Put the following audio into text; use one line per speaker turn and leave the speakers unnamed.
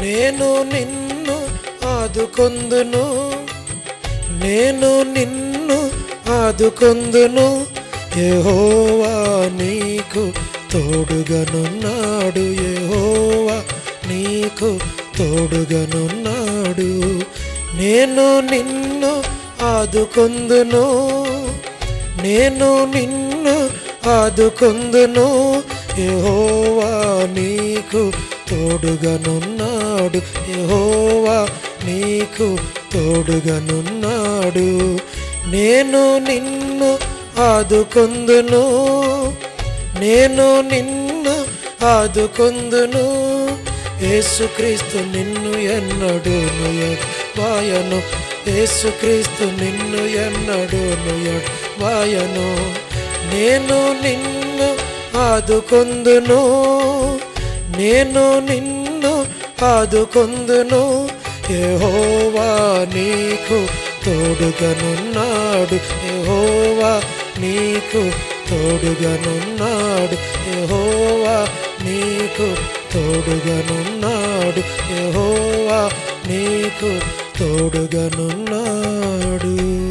నేను నిన్ను ఆదుకొందును. నేను నిన్ను ఆదుకొందును. యెహోవా నీకు తోడుగనున్నాడు. యెహోవా నీకు తోడుగనున్నాడు. నేను నిన్ను ఆదుకొందును. నేను నిన్ను ఆదుకొందును. యెహోవా నీకు తోడుగనున్నాడు యహోవా నీకు తోడుగనున్నాడు. నేను నిన్ను ఆదుకొందును. నేను నిన్ను ఆదుకొందును. యేసుక్రీస్తు నిన్ను ఎన్నడూను వాయను యేసుక్రీస్తు నిన్ను ఎన్నడూను వాయను నేను నిన్ను ఆదుకొందును. నేను నిన్ను ఆదుకొందును యెహోవా నీకు తోడుగనున్నాడు. యెహోవా నీకు తోడుగనున్నాడు. యెహోవా నీకు తోడుగనున్నాడు. యెహోవా నీకు తోడుగనున్నాడు.